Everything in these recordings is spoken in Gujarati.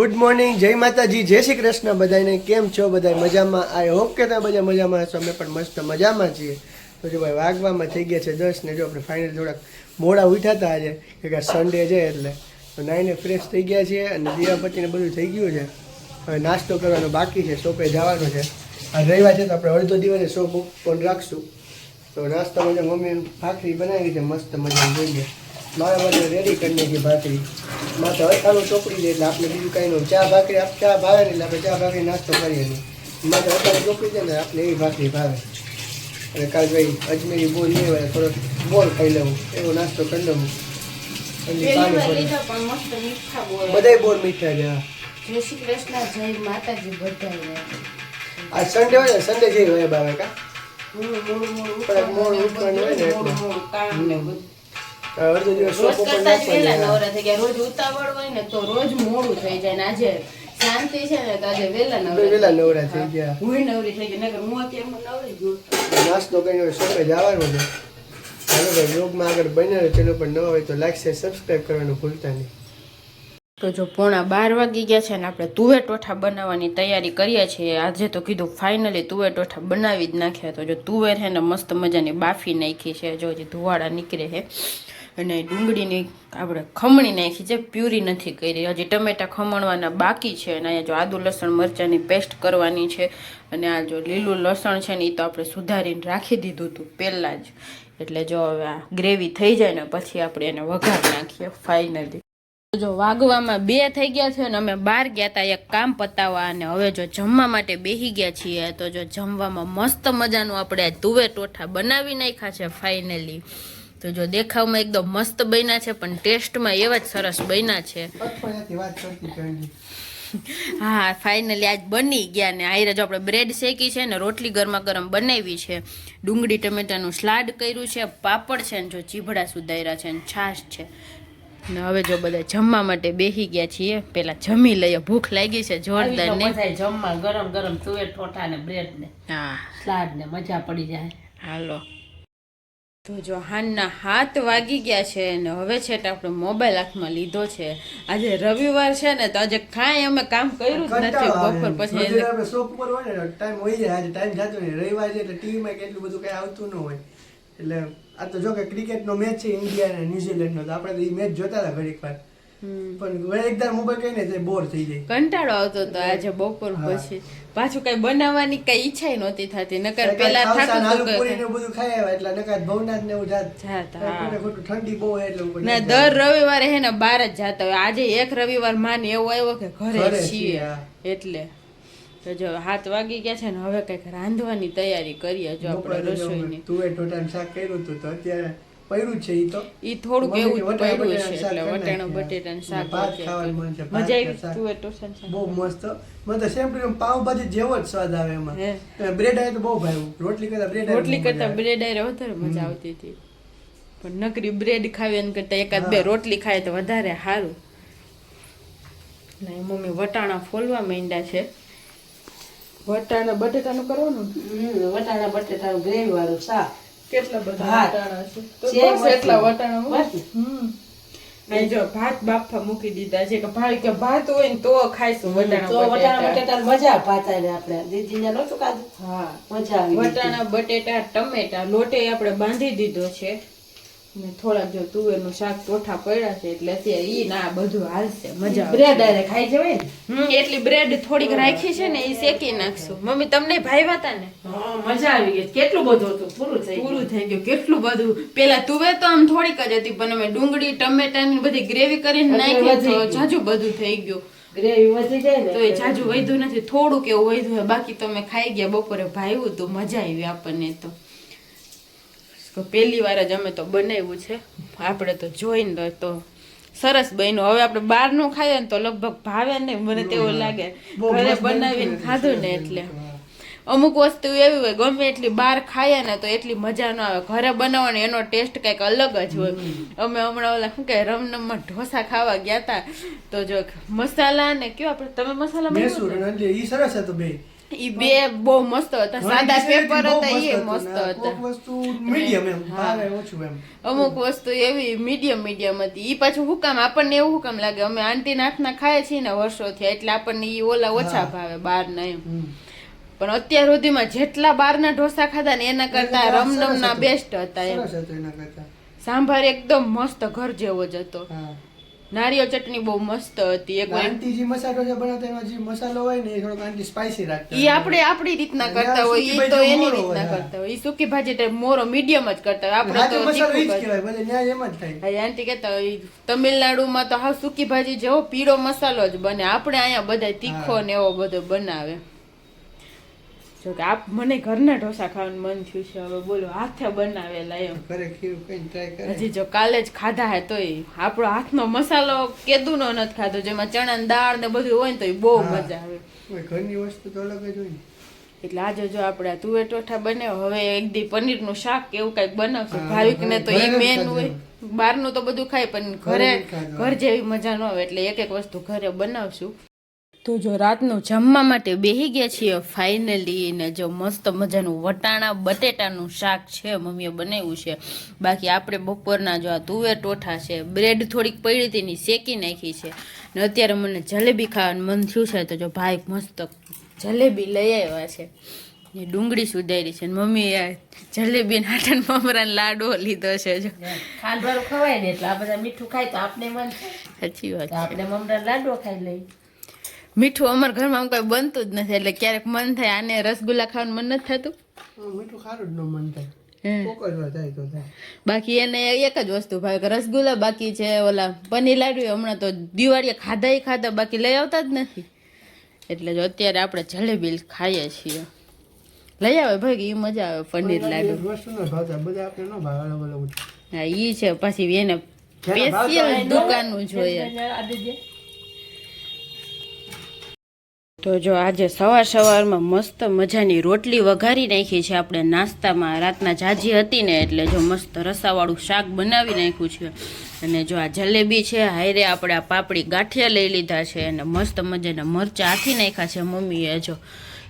ગુડ મોર્નિંગ જય માતાજી, જય શ્રી કૃષ્ણ. બધાને કેમ છો? બધા મજામાં? આઈ હોપ કે તમે બધા મજામાં છો અમે પણ મસ્ત મજામાં છીએ. તો જો ભાઈ વાગવામાં થઈ ગયા છે દસ ને જો આપણે ફાઇનલ થોડાક મોડા ઉઠ્યા હતા આજે કે સન્ડે છે એટલે. તો નાઈને ફ્રેશ થઈ ગયા છીએ અને દીવાપતિને બધું થઈ ગયું છે. હવે નાસ્તો કરવાનો બાકી છે શોપે જવાનો છે. આ રવિવાર છે તો આપણે અડધો દિવસે શોપ પણ રાખશું. તો નાસ્તા મજા મમ્મી ભાખરી બનાવી છે, મસ્ત મજા જોઈએ. મારા માટે રેડી કરી નાખી ભાખરી. માથે હરખાનું ચોપડી દે એટલે આપણે બીજું કાંઈ નહીં ચા ભાખરી આપ ચા ભાવે ને એટલે આપણે ચા ભાખરી નાસ્તો કરીએ નહીં માથે હરખાનું ચોપડી દે ને આપણે એવી ભાખરી ભાવે. અને કાલ ભાઈ અજમેરી બોલ નહીં હોય થોડોક બોલ ખાઈ લઉં એવો નાસ્તો કરી લઉં. બધાય બોલ મીઠા છે. જય શ્રી કૃષ્ણ જય માતાજી બધાને આ સન્ડે હોય ને સન્ડે જઈ હોય બાબા કા મોડું મોડું મોડું ઉઠવાનું હોય ને અડધો દિવસ રોજ કરતા જ વહેલા નવરા થઈ ગયા. રોજ ઉતાવળ હોય ને તો રોજ મોડું થઈ જાય ને આજે શાંતિ છે ને તો આજે વહેલા બે વેલા નવરા નવરા થઈ ગયા. હું નવરી થઈ ગઈ નકર હું અત્યારે નવરી જ નાસ્તો કરીને શોપે જવાનું છે. ચાલો ભાઈ બ્લોગમાં આગળ બન્યા ચેનલ પર ન હોય તો લાઈક શેર સબસ્ક્રાઈબ કરવાનું ભૂલતા નહીં. તો જો પોણા બાર વાગી ગયા છે ને આપણે તુવેર ટોઠા બનાવવાની તૈયારી કરીએ છીએ. આજે તો કીધું ફાઇનલી તુવેર ટોઠા બનાવી જ નાખ્યા. તો જો તુવેર છે ને મસ્ત મજાની બાફી નાખી છે. જો હજી ધુવાડા નીકળે છે અને ડુંગળીની આપણે ખમણી નાખી છે પ્યુરી નથી કરી. હજી ટમેટા ખમણવાના બાકી છે અને અહીંયા જો આદુ, લસણ, મરચાંની પેસ્ટ કરવાની છે અને આ જો લીલું લસણ છે ને એ તો આપણે સુધારીને રાખી દીધું હતું પહેલાં જ. એટલે જો હવે આ ગ્રેવી થઈ જાય ને પછી આપણે એને વઘાર નાખીએ ફાઇનલી. જો વાગવામાં બે થઈ ગયા છે ને અમે બહાર ગયા હતા એક કામ પતાવવા અને હવે જો જમવા માટે બેસી ગયા છીએ તો જો જમવામાં મસ્ત મજાનું આપણે તુવે ટોઠા બનાવી નાખ્યા છે ફાઇનલી. તો જો દેખાવમાં એકદમ મસ્ત બન્યા છે પણ ટેસ્ટમાં એવા જ સરસ બન્યા છે. હા ફાઇનલી આજ બની ગયા ને. આયરે જો આપણે બ્રેડ શેકી છે ને રોટલી ગરમા ગરમ બનાવી છે. ડુંગળી ટમેટાનું સ્લાડ કર્યું છે પાપડ છે ને જો ચીભડા સુધાર્યા છે ને છાશ છે. ને હવે જો બધા જમવા માટે બેસી ગયા છીએ. પેલા જમી લઈએ ભૂખ લાગી છે જોરદાર ને જમવા ગરમ ગરમ તુવેર ઠોઠા ને બ્રેડ ને. હા. સ્લાડ ને મજા પડી જાય. હાલો. તો જો હાનના હાથ વાગી ગયા છે અને હવે છે તે આપણે મોબાઈલ હાથમાં લીધો છે. આજે રવિવાર છે ને તો આજે કાંઈ અમે કામ કર્યું જ નથી. બપોર પછી આપણે શોપ પર હોય ને ટાઈમ હોય જાય આજે ટાઈમ જતો નહીં રવિવાર છે એટલે ટીવીમાં કેટલું બધું કાંઈ આવતું ન હોય. એટલે આ તો જો કે ક્રિકેટનો મેચ છે ઇન્ડિયા અને ન્યુઝીલેન્ડનો તો આપણે તો એ મેચ જોતા હતા ઘડીક વાર. પણ એકદમ મોબાઈલ કહીને તો બોર થઈ જાય. કંટાળો આવતો હતો આજે બપોર પછી. પાછું કઈ બનાવવાની કઈ ઈચ્છા નહોતી થતી નકર પેલા ને આલુ પૂરી ને બધું ખાઈ આવ્યા એટલે નકર ભવનાથ ને એવું જાત. જાત, ઠંડી બહુ એટલે ના દર રવિવારે હે ને બાર જ જાતા હોય. આજે એક રવિવાર માન એવો આવ્યો કે ઘરે છીએ. એટલે તો જો હાથ વાગી ગયા છે ને હવે કંઈક રાંધવાની તૈયારી કરીએ જો આપણે રસોઈની તું રસોઈની. તુવેર શાક કર્યું હતું તો અત્યારે પડ્યું છે ઈ તો. ઈ થોડુંક એવું પડ્યું છે એટલે વટાણા બટેટાનું શાક ભાત ખાવાનું મન છે, મજા આવી. તુવેર ટોસાનું બહુ મસ્ત. મને તો સેમ ટુ પાવભાજી જેવો જ સ્વાદ આવે એમાં. બ્રેડ આવે તો બહુ ભાવ્યું. રોટલી કરતા બ્રેડ રોટલી કરતા બ્રેડ આરે વધારે મજા આવતી હતી. પણ નકરી બ્રેડ ખાવી એના કરતા એકાદ બે રોટલી ખાય તો વધારે સારું. ના મમ્મી વટાણા ફોલવા માંડ્યા છે. વટાણા બટેટાનું કરવાનું? વટાણા બટેટાનું ગ્રેવી વાળું શાક. કેટલા બધા ભાત. વટાણા છે? તો બસ એટલા વટાણા મૂક. હમ. નહીં જો ભાત બાફા મૂકી દીધા છે કે ભાઈ કે ભાત હોય ને તો ખાઈશું તો વટાણા વટાણા બટેટા. મજા ભાતા ને આપણે. દીદીને નહોતું ખાધું? હા. મજા આવી વટાણા બટેટા ટમેટા લોટે આપણે બાંધી દીધો છે. ને થોડાક જો તુવેરનું શાક ટોઠા પડ્યા છે એટલે અત્યારે ઈ ના બધું હાલશે મજા બ્રેડ હારે ખાઈ જવાય ને? હમ એટલી બ્રેડ થોડીક રાખી છે ને એ શેકી નાખશું. મમ્મી તમને ભાઈવા હતા ને? મજા આવી ગઈ. કેટલું બધું હતું? પૂરું થઈ પૂરું થઈ ગયું. કેટલું બધું? પેલા તુવેર તો આમ થોડીક જ હતી પણ અમે ડુંગળી ટમેટા ની બધી ગ્રેવી કરીને નાખી તો જાજુ બધું થઈ ગયું. ગ્રેવી વધી જાય ને તો એ જાજુ વધ્યું નથી. થોડુંક એવું વધ્યું બાકી તો અમે ખાઈ ગયા. બપોરે ભાવ્યું તો મજા આવી આપણને તો. તો પહેલી વાર જ અમે તો બનાવ્યું છે. આપણે તો જોઈને તો- સરસ બન્યું. હવે આપણે બહારનું ખાઈએ ને તો લગભગ ભાવે ને મને તેવું લાગે. ઘરે બનાવીને ખાધું ને એટલે. અમુક વસ્તુ એવી હોય ગમે એટલી બહાર ખાઈએ ને તો એટલી મજા ન આવે. ઘરે બનાવવાની એનો ટેસ્ટ કંઈક અલગ જ હોય. અમે હમણાં ઓલા શું કે રમનમમાં ઢોસા ખાવા ગયા હતા તો જો મસાલા ને કયો આપણે તમે મસાલા સરસ હતું બે ઈ બે બહુ મસ્ત હતા સાદા પેપર હતા એ મસ્ત હતા વસ્તુ મીડિયમ એમ ભાવે ઓછું એમ અમુક વસ્તુ એવી મીડિયમ મીડિયમ હતી ઈ પાછું હુકામ આપણને એવું હુકામ લાગે અમે આંટી હાથના ખાય છીએ ને વર્ષોથી એટલે આપણને ઈ ઓલા ઓછા ભાવે બહારના એમ પણ અત્યાર સુધીમાં જેટલા બહારના ઢોસા ખાધા ને એના કરતા રમનમના બેસ્ટ હતા એમ સાંભાર એકદમ મસ્ત ઘર જેવો જ હતો હા નારિયેળ ચટણી બહુ મસ્ત હતી એક આંટી જે મસાલો છે બનાવતા એમાં જે મસાલો હોય ને એ થોડો આંટી સ્પાઈસી રાખતા ઈ આપણે આપણી રીતના કરતા હોય ઈ તો એની મોરો રીતના કરતા હોય. ઈ સુકી ભાજી તો મોરો મીડિયમ જ કરતા હોય. આપણે તો મસાલો ઈ જ કહેવાય બધે ન્યાય એમ જ થાય. હા, આંટી કહેતા હોય તમિલનાડુમાં તો હા સુકી ભાજી જેવો પીળો મસાલો જ બને. આપણે અહીંયા બધા તીખો ને એવો બધો બનાવે. જો કે આપ મને ઘરના ઢોસા ખાવાનું મન થયું છે હવે બોલો હાથે બનાવેલા એમ. ઘરે ખીરું કઈ ટ્રાય કરે. હજી જો કાલે જ ખાધા હે તોય આપણો હાથનો મસાલો કેદુનો નથી ખાધો જેમાં ચણા ને દાળ ને બધું હોય ને તોય બહુ મજા આવે. ઘરની વસ્તુ તો અલગ જ હોય એટલે આજે જો આપણે તુવે તુવેર ટોઠા બને હવે એક દી પનીરનું શાક કે એવું કંઈક બનાવશું. ભાવિક ભાવિકને તો એ મેન. હોય. બહારનું તો બધું ખાય પણ ઘરે. ઘર જેવી મજા ન આવે. એટલે એક એક વસ્તુ ઘરે બનાવશું. તો જો રાતનું જમવા માટે બેહી ગયા છીએ ફાઇનલી ને જો મસ્ત મજાનું વટાણા બટેટાનું શાક છે મમ્મીએ બનાવ્યું છે. બાકી આપણે બપોરના જો આ તુવેર ટોઠા છે બ્રેડ થોડીક પડી હતી ની શેકી નાખી છે. ને અત્યારે મને જલેબી ખાવાનું મન થયું છે તો જો ભાઈ મસ્ત જલેબી લઈ આવ્યા છે. ને ડુંગળી સુધારી છે ને મમ્મીએ જલેબી નાટન હાટન લાડવો લીધો છે જો. ખાંડવાનું ખવાય ને એટલે આ બધા મીઠું ખાય તો આપણે મન સાચી વાત આપણે મમરા લાડવો ખાઈ લઈ. મીઠું અમારા ઘરમાં આમ કઈ બનતું જ નથી એટલે ક્યારેક મન થાય આને રસગુલ્લા ખાવાનું મન નથી થતું. મીઠું ખારું જ ન મન થાય. બાકી એને એક જ વસ્તુ ભાવે કે રસગુલ્લા બાકી છે ઓલા પનીર લાડુ એ હમણાં તો દિવાળીએ ખાધા ય ખાધા બાકી લઈ આવતા જ નથી. એટલે જો અત્યારે આપણે જલેબી ખાઈએ છીએ. લઈ આવે ભાઈ એ મજા આવે પનીર લાડુ હા ઈ છે પછી એને સ્પેશિયલ દુકાનનું જોઈએ. તો જો આજે સવાર સવારમાં મસ્ત મજાની રોટલી વઘારી નાખી છે. આપણે નાસ્તામાં રાતના જાજી હતી ને એટલે જો મસ્ત રસાવાળું શાક બનાવી નાખ્યું છે. અને જો આ જલેબી છે, હાયરે આપણે આ પાપડી ગાંઠિયા લઈ લીધા છે અને મસ્ત મજાના મરચાં આથી નાખ્યા છે મમ્મીએ જો.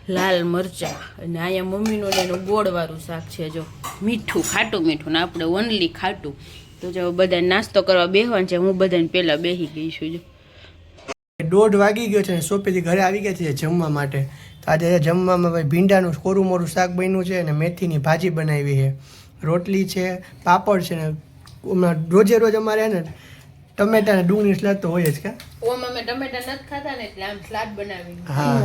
લાલ મરચાં. અને અહીંયા મમ્મીનું ને એનું ગોળવાળું શાક છે જો. મીઠું, ખાટું મીઠું ને આપણે ઓનલી ખાટું. તો જો બધા નાસ્તો કરવા બેહવાનું છે. હું બધાને પહેલાં બેસી ગઈ છું જો. દોઢ વાગી ગયો છે ને સોપેથી ઘરે આવી ગયા છે જમવા માટે. તો આજે જમવામાં ભાઈ ભીંડાનું કોરું મોરું શાક બન્યું છે અને મેથીની ભાજી બનાવી છે. રોટલી છે પાપડ છે ને હમણાં રોજે રોજ અમારે ને ટમેટા ને ડુંગળી સલાડ તો હોય જ કે? ઓમ અમે ટમેટા નથી ખાતા ને એટલે આમ સલાડ બનાવી હા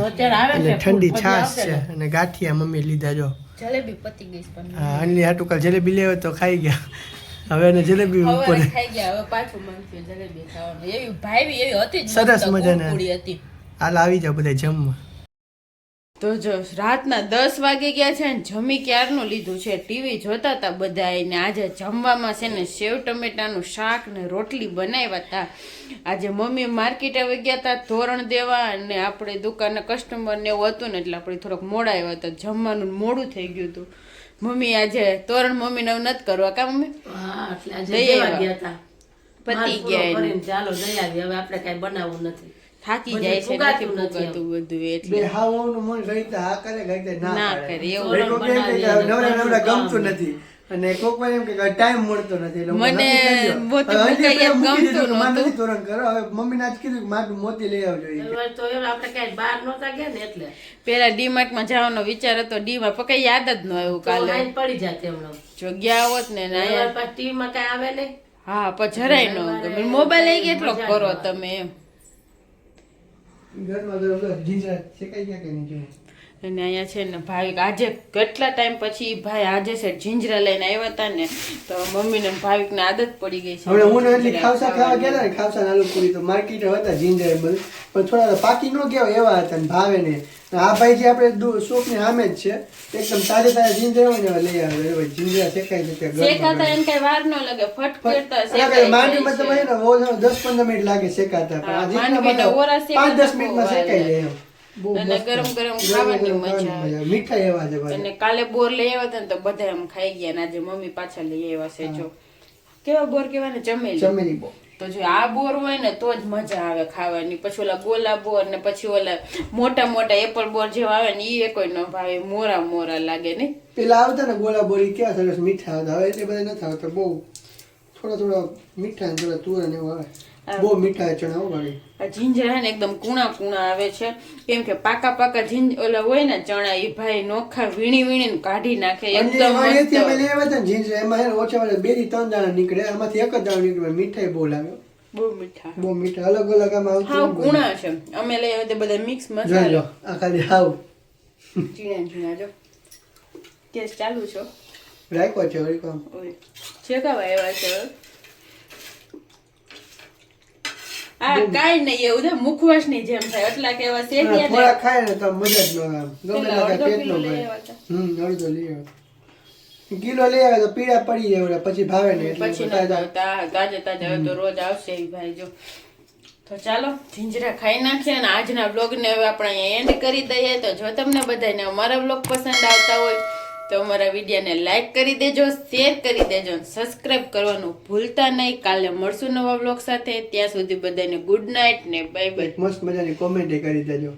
અને ઠંડી છાશ છે અને ગાંઠિયા મમ્મી લીધા જો. જલેબી પતી ગઈ હા અનલી હાટુકાલ જલેબી લેવો તો ખાઈ ગયા. હવે એને જલેબી ઉપર. હવે ખાઈ ગયા હવે પાછું મન થયું જલેબી ખાવાનું. એવી ભાવી એવી હતી સરસ મજાની. મજાના. હતી. હાલ આવી જાવ બધા જમવા. તો જો રાતના દસ વાગે ગયા છે ને જમી ક્યારનું લીધું છે? ટીવી જોતા હતા બધા ને આજે જમવામાં છે ને સેવ ટમેટાનું શાક ને રોટલી બનાવ્યા હતા આજે મમ્મી માર્કેટ આવી ગયા હતા ધોરણ દેવા અને આપણે દુકાનના કસ્ટમર ને એવું હતું ને એટલે આપણે થોડોક મોડા આવ્યા હતા. જમવાનું મોડું થઈ ગયું હતું. મમ્મી આજે તોરણ મમ્મી નવ નત કરવા કા મમ્મી? હા એટલે આજે ગયા હતા. પતી ગયા એને. ચાલો દઈ આવી હવે આપણે કઈ બનાવવું નથી. થાકી જાય છે નથી ફુગાતું બધું બે એટલે હાવનું મન ગઈતા આ કરે ગઈતા ના ના કરે, એવું. નવરા નવરા ગમતું નથી. અને કોક વાર એમ કે ટાઈમ મળતો નથી એટલે મને ગમતું તોરણ કરો. હવે મમ્મીને આજ કીધું કે મારું મોતી લઈ આવજો. તો એમ આપણે ક્યાંય બહાર નહોતા ગયા ને એટલે. પેલા ડીમાર્ટમાં જવાનો વિચાર હતો ડીમાં પણ કઈ યાદ જ ન આવ્યું કાલે. લાઈન પડી જાય હમણાં. જગ્યા ગયા હોત ને ના ટીવીમાં કઈ આવે નહીં. હા પણ જરાય ન ગમે. મોબાઈલ લઈ કેટલો કરો તમે એમ. ઘરમાં તો ઓલો જીંજરા શેકાઈ ગયા કે નહીં? અને અહીંયા છે ને ભાઈ આજે કેટલા ટાઈમ પછી ભાઈ આજે છે જીંજરા લઈને આવ્યા હતા ને તો મમ્મીને ભાવિકને આદત પડી ગઈ છે. હવે હું એટલી ખાવસા ખાવા ગયા હતા ને ખાવસા આલુ પૂરી તો માર્કેટ હતા જીંજરા બધું પણ થોડા પાકી ન ગયા એવા હતા ને ભાવે ને. આ ભાઈ જે આપણે શોપની સામે જ છે એકદમ તાજે તાજા જીંજરા હોય ને લઈ આવે. જીંજરા શેકાઈ જતા શેકાતા એમ કઈ વાર ન લાગે ફટ કરતા અને શેકાઈ માંડવીમાં તમે છે. છે ને ઓછામાં ઓછા દસ પંદર મિનિટ લાગે શેકાતા પણ આ જીંજરા માંડવીના પાછા ઓરા શેકાતા પાંચ દસ બહુ મિનિટમાં વાર શેકાઈ જાય અને ગરમ ગરમ ખાવાની મજા આવે. મીઠા એવા છે અને કાલે બોર લઈ આવ્યા હતા ને તો બધા એમ ખાઈ ગયા ને આજે મમ્મી પાછા લઈ આવ્યા છે જો. કેવા બોર કેવા ને? ચમેલી. ચમેલી બોર. તો જો આ બોર હોય ને તો જ મજા આવે ખાવાની. પછી ઓલા ગોલા બોર ને પછી ઓલા મોટા મોટા એપલ બોર જેવા આવે ને એ કોઈ ન ભાવે. મોરા મોરા લાગે ને? પેલા આવતા ને ગોલા બોરી કેવા સરસ મીઠા આવતા. હવે એટલે બધા નથી આવતા. બહુ થોડા થોડા મીઠા થોડા તુરા ને એવું આવે. બહુ મીઠા ચણા હો આ જીંજરા ને એકદમ કૂણા કૂણા આવે છે. કેમ કે પાકા પાકા જીંજ ઓલા હોય ને ચણા એ ભાઈ નોખા વીણી વીણીને કાઢી નાખે એકદમ મસ્ત. લેવા હતા ને એમાં ઓછા વાળા બેથી ત્રણ દાણા નીકળે આમાંથી એક જ દાણો નીકળે મીઠાઈ બહુ લાગે. બહુ મીઠા. બહુ મીઠા અલગ અલગ આમાં હાવ કુણા કૂણા છે. અમે લઈ આવ્યા બધા મિક્સ મસાલો આ ખાલી હાવ. ચીણા ચીણા જો. કેસ ચાલુ છો રાખ્યો છે વળી કામ ઓય. શેકાવા આવ્યા છે આ કાઈ નહીં એવું છે મુખવાસની જેમ થાય. એટલા કે એવા શેક્યા થોડા ખાય ને તો મજા જ ન આવે. ગમે લાગે પેટ નો ભરે હમ અડધો લઈ આવે કિલો લઈ આવે તો પીડા પડી જાય પછી ભાવે ને એટલે. પછી તાજા. ન તાજે તો રોજ આવશે ભાઈ જો. તો ચાલો જીંજરા ખાઈ નાખીએ અને આજના બ્લોગને હવે આપણે અહીંયા એન્ડ કરી દઈએ. તો જો તમને બધાને અમારા બ્લોગ પસંદ આવતા હોય તો અમારા વિડીયોને લાઈક કરી દેજો શેર કરી દેજો સબસ્ક્રાઇબ કરવાનું ભૂલતા નહીં. કાલે મળશું નવા બ્લોગ સાથે. ત્યાં સુધી બધાને ગુડ નાઇટ ને બાય બાય મસ્ત મજાની કોમેન્ટ કરી દેજો.